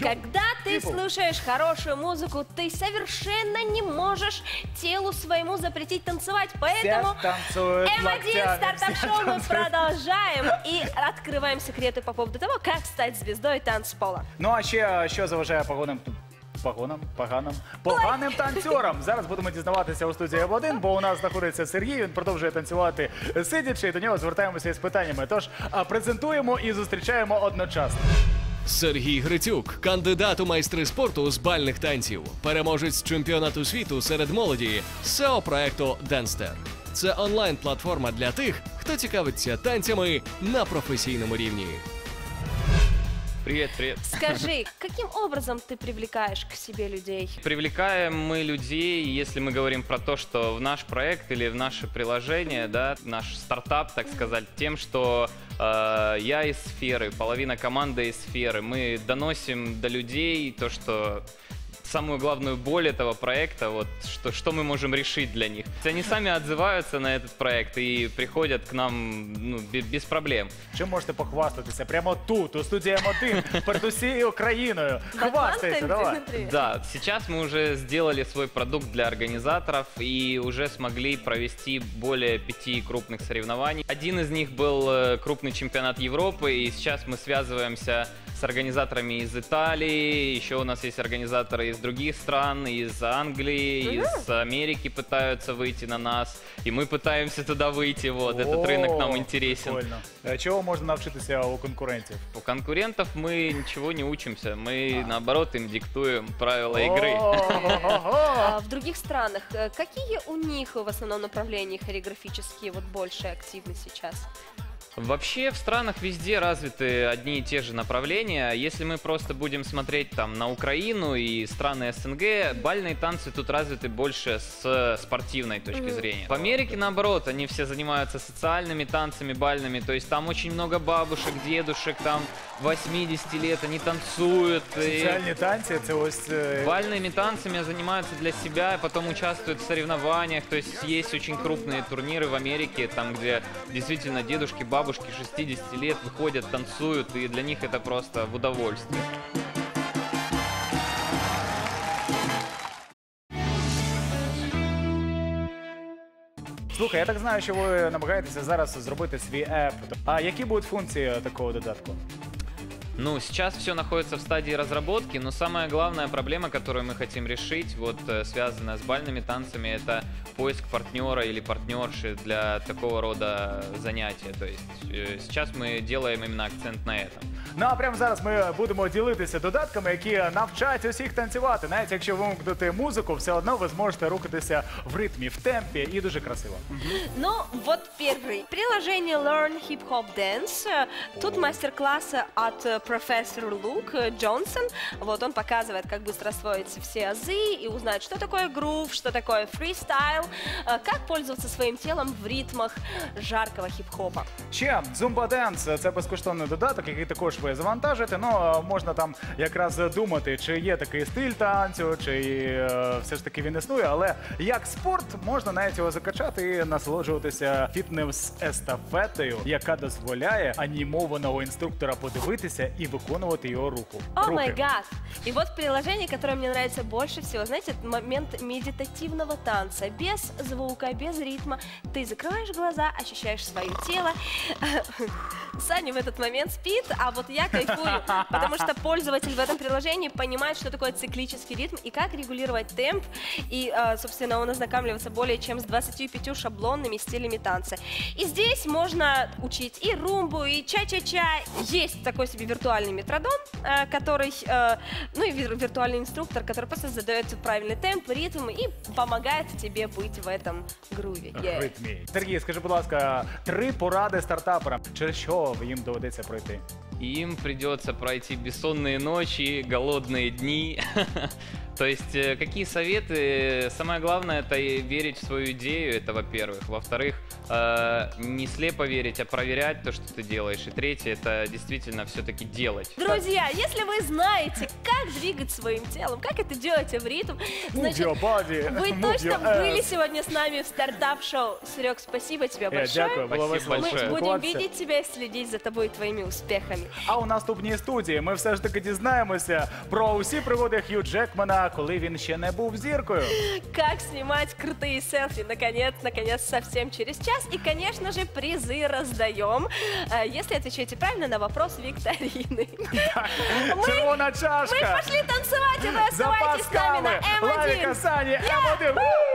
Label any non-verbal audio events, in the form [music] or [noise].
Когда ты people. слушаешь хорошую музыку, ты совершенно не можешь телу своему запретить танцевать. Поэтому Все танцуют М1 локтями, стартап-шоу все мы танцуют. продолжаем и открываем секреты по поводу того, как стать звездой танцпола. Ну а ще що заважає погонам? Погонам, поганим, поганим танцюрам. Зараз будемо дізнаватися у студії М1, бо у нас знаходиться Сергій. Він продовжує танцювати сидячи, і до нього звертаємося із питаннями. Тож а, презентуємо і зустрічаємо одночасно. Сергій Грицюк, кандидат у майстри спорту з бальних танців, переможець чемпіонату світу серед молоді, SEO проекту Денстер. Це онлайн-платформа для тих, хто цікавиться танцями на професійному рівні. Привет, привет. Скажи, [laughs] каким образом ты привлекаешь к себе людей? Привлекаем мы людей, если мы говорим про то, что в наш проект или в наше приложение, да, наш стартап, так сказать, тем, что э, я из сферы, половина команды из сферы, мы доносим до людей то, что самую главную боль этого проекта, вот что, что мы можем решить для них. Они сами отзываются на этот проект и приходят к нам ну, бе- без проблем. Чим можете похвастатися прямо тут, у студії М1, перед усією країною. Хвастайся, давай. Дмитрий. Да, сейчас мы уже сделали свой продукт для организаторов и уже смогли провести более пяти крупных соревнований. Один из них был э, крупный чемпионат Европы, и сейчас мы связываемся с организаторами из Италии, еще у нас есть организаторы из других стран, из Англии, из Америки пытаются выйти на нас, и мы пытаемся туда выйти, вот, этот рынок нам интересен. Прикольно. Е, Чого можна навчитися у конкурентів? У конкурентов мы ничего не учимся, мы наоборот им диктуем правила игры. [laughs] А в других странах э, какие у них в основном направления хореографические вот больше активны сейчас? Вообще в странах везде развиты одни и те же направления. Если мы просто будем смотреть там на Украину и страны СНГ, бальные танцы тут развиты больше с спортивной точки зрения. В Америке наоборот, они все занимаются социальными танцами бальными, то есть там очень много бабушек, дедушек, там 80 лет, они танцуют. и- Соціальні танці це ось е, Бальными танцами занимаются для себя, потом участвуют в соревнованиях. То есть есть очень крупные турниры в Америке, там, где действительно дедушки, бабушки 60 лет выходят, танцуют, и для них это просто в удовольствие. Слухай, я так знаю, що ви намагаєтеся зараз зробити свій еп. А які будуть функції такого додатку? Ну, сейчас все находится в стадии разработки, но самая главная проблема, которую мы хотим решить, вот э, связанная с бальными танцами, это поиск партнера или партнерши для такого рода занятия. То есть э, сейчас мы делаем именно акцент на этом. Ну а прямо зараз ми будемо ділитися додатками, які навчать усіх танцювати. Навіть якщо вимкнути музику, все одно ви зможете рухатися в ритмі, в темпі і дуже красиво. Ну, вот первый. Приложение Learn Hip Hop Dance. Э, Тут мастер-классы от э, профессора Лук э, Джонсон. Вот он показывает, как быстро освоить все азы и узнать, что такое грув, что такое фристайл, э, как пользоваться своим телом в ритмах жаркого хип-хопа. Ще Zumba Dance – це безкоштовний додаток, який також ви завантажите. Ну можна там якраз думати, чи є такий стиль танцю, чи е, все ж таки він існує. Але як спорт можна навіть його закачати і насолоджуватися фітнес-естафетою, яка дозволяє анімованого інструктора подивитися і виконувати його руку. О май гад! И вот приложение, которое мне нравится больше всего, знаете, это момент медитативного танца, без звука, без ритма. Ты закрываешь глаза, ощущаешь свое тело. [laughs] Саня в этот момент спит, а вот я кайфую, потому что пользователь в этом приложении понимает, что такое циклический ритм и как регулировать темп. И, э, собственно, он ознакомливается более чем с 25 шаблонными стилями танца. И здесь можно учить и румбу, и ча-ча-ча. Есть такой себе виртуальный метродон, э, который, э, ну и вир- виртуальный инструктор, который просто задает правильный темп, ритм и помогает тебе быть в этом груве. Yeah. Ритмі. Сергій, скажи, будь ласка, три поради стартаперам, через що їм доведеться пройти. Им придется пройти бессонные ночи, голодные дни. [laughs] То есть, э, какие советы? Самое главное это и верить в свою идею, это во-первых. Во-вторых, э, не слепо верить, а проверять то, что ты делаешь. И третье, это действительно все-таки делать. Друзья, если вы знаете, как двигать своим телом, как это делаете в ритм, значит, your body, вы move точно your ass. были сегодня с нами в стартап-шоу. Серег, спасибо тебе Е, большое. Дякую, було Спасибо весело большое. Мы будем поспілкуватися. видеть тебя и следить за тобой и твоими успехами. А у наступній студії ми все ж таки дізнаємося про усі пригоди Хью Джекмана, коли він ще не був зіркою. Как снимать крутые селфи, наконец, наконец, совсем через час. И, конечно же, призы раздаем, э, если отвечаете правильно на вопрос викторины. Червона Мы чашка. пошли танцевать, и вы Запас оставайтесь с нами кави. на Ларіка М1. Сані, М1. Ву!